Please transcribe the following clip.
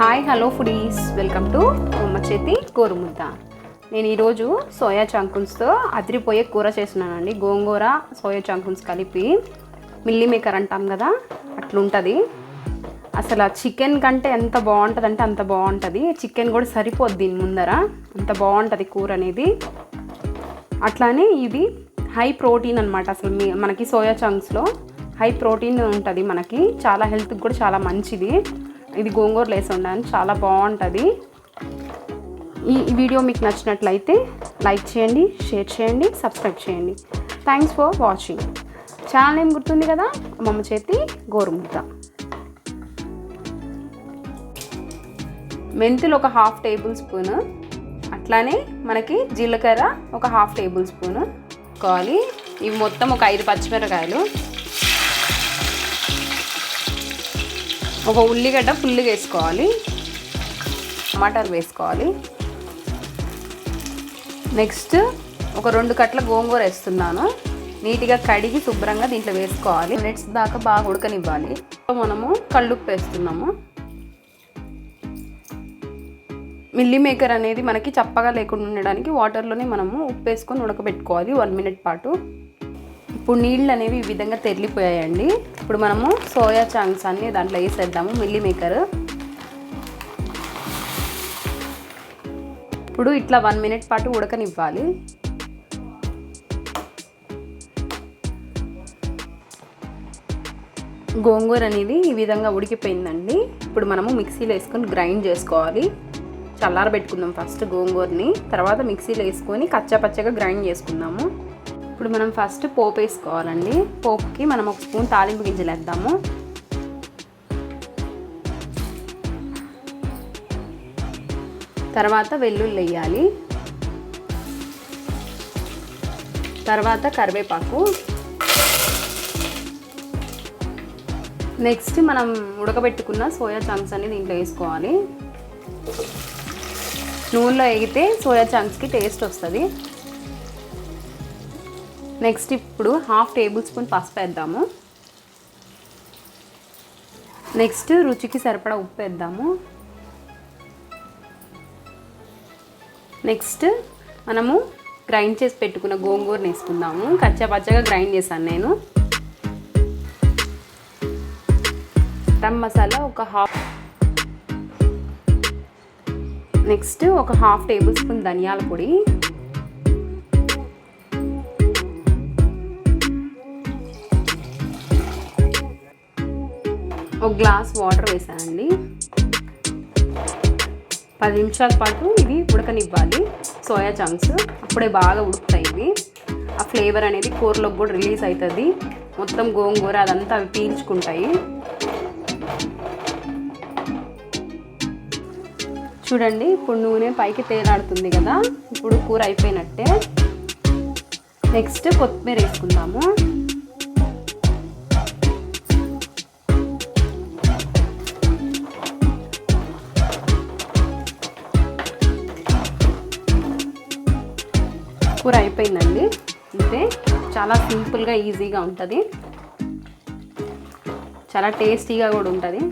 Hi hello foodies. Welcome to Amma Chethi Gorumudda నేను ఈరోజు soya చంకున్స్తో అదిరిపోయే కూర చేస్తున్నానండి. గోంగూర సోయా చంకున్స్ కలిపి మిల్లీ మేకర్ అంటాం కదా అట్లుంటుంది. అసలు ఆ చికెన్ కంటే ఎంత బాగుంటుంది అంటే అంత బాగుంటుంది. చికెన్ కూడా సరిపోద్ది దీని ముందర. అంత బాగుంటుంది కూర అనేది. అట్లానే ఇది హై ప్రోటీన్ అనమాట అసలు మీ మనకి సోయా చంక్స్లో హై ప్రోటీన్ ఉంటుంది మనకి. చాలా హెల్త్కి కూడా చాలా మంచిది. ఇది గోంగూర లేసి ఉండని చాలా బాగుంటుంది. ఈ ఈ వీడియో మీకు నచ్చినట్లయితే లైక్ చేయండి షేర్ చేయండి సబ్స్క్రైబ్ చేయండి. థ్యాంక్స్ ఫర్ వాచింగ్ ఛానల్ ఏం గుర్తుంది కదా? అమ్మమ్మ చేతి గోరుముద్ద. మెంతులు ఒక హాఫ్ టేబుల్ స్పూన్ అట్లానే మనకి జీలకర్ర ఒక హాఫ్ టేబుల్ స్పూన్ కావాలి. ఇవి మొత్తం ఒక ఐదు పచ్చిమిరకాయలు. ఒక ఉల్లిగడ్డ ఫుల్గా వేసుకోవాలి. టమాటాలు వేసుకోవాలి. నెక్స్ట్ ఒక రెండు కట్ల గోంగూర వేస్తున్నాను. నీట్గా కడిగి శుభ్రంగా దీంట్లో వేసుకోవాలి. మినిట్స్ దాకా బాగా ఉడకనివ్వాలి. మనము కళ్ళుప్పు వేస్తున్నాము. మిల్లీ మేకర్ అనేది మనకి చప్పగా లేకుండా ఉండడానికి వాటర్లోనే మనము ఉప్పు వేసుకొని ఉడకబెట్టుకోవాలి. వన్ మినిట్ పాటు. ఇప్పుడు నీళ్ళు అనేవి ఈ విధంగా తెరిలిపోయాయండి. ఇప్పుడు మనము సోయా చాంక్స్ అన్ని దాంట్లో వేసేద్దాము మిల్లీ మేకర్. ఇప్పుడు ఇట్లా వన్ మినిట్ పాటు ఉడకనివ్వాలి. గోంగూర అనేది ఈ విధంగా ఉడికిపోయిందండి. ఇప్పుడు మనము మిక్సీలో వేసుకొని గ్రైండ్ చేసుకోవాలి. చల్లారబెట్టుకుందాం ఫస్ట్ గోంగూరని తర్వాత మిక్సీలో వేసుకొని కచ్చా పచ్చగా గ్రైండ్ చేసుకుందాము. ఇప్పుడు మనం ఫస్ట్ పోపు వేసుకోవాలండి. పోపుకి మనం ఒక స్పూన్ తాలింపు గింజలు వేద్దాము తర్వాత వెల్లుల్లి వేయాలి. తర్వాత కరివేపాకు. నెక్స్ట్ మనం ఉడకబెట్టుకున్న సోయా చంక్స్ అన్ని దీంట్లో వేసుకోవాలి. నూనెలో వేగితే సోయా చంక్స్కి టేస్ట్ వస్తుంది. నెక్స్ట్ ఇప్పుడు హాఫ్ టేబుల్ స్పూన్ పసుపు వేద్దాము. నెక్స్ట్ రుచికి సరిపడా ఉప్పు వేద్దాము. నెక్స్ట్ మనము గ్రైండ్ చేసి పెట్టుకున్న గోంగూరని వేసుకుందాము. కచ్చా పచ్చగా గ్రైండ్ చేశాను నేను. గరం మసాలా ఒక హాఫ్ నెక్స్ట్ ఒక హాఫ్ టేబుల్ స్పూన్ ధనియాల పొడి. ఒక గ్లాస్ వాటర్ వేసానండి. పది నిమిషాల పాటు ఇవి ఉడకనివ్వాలి. సోయా చంక్స్ అప్పుడే బాగా ఉడుకుతాయి ఇవి. ఆ ఫ్లేవర్ అనేది కూరలోకి కూడా రిలీజ్ అవుతుంది. మొత్తం గోంగూర అదంతా అవి పీల్చుకుంటాయి. చూడండి ఇప్పుడు నూనె పైకి తేలాడుతుంది కదా. ఇప్పుడు కూర అయిపోయినట్టే. నెక్స్ట్ కొత్తిమీర వేసుకుందాము. కూర అయిపోయిందండి. అంతే చాలా సింపుల్గా ఈజీగా ఉంటుంది. చాలా టేస్టీగా కూడా ఉంటుంది.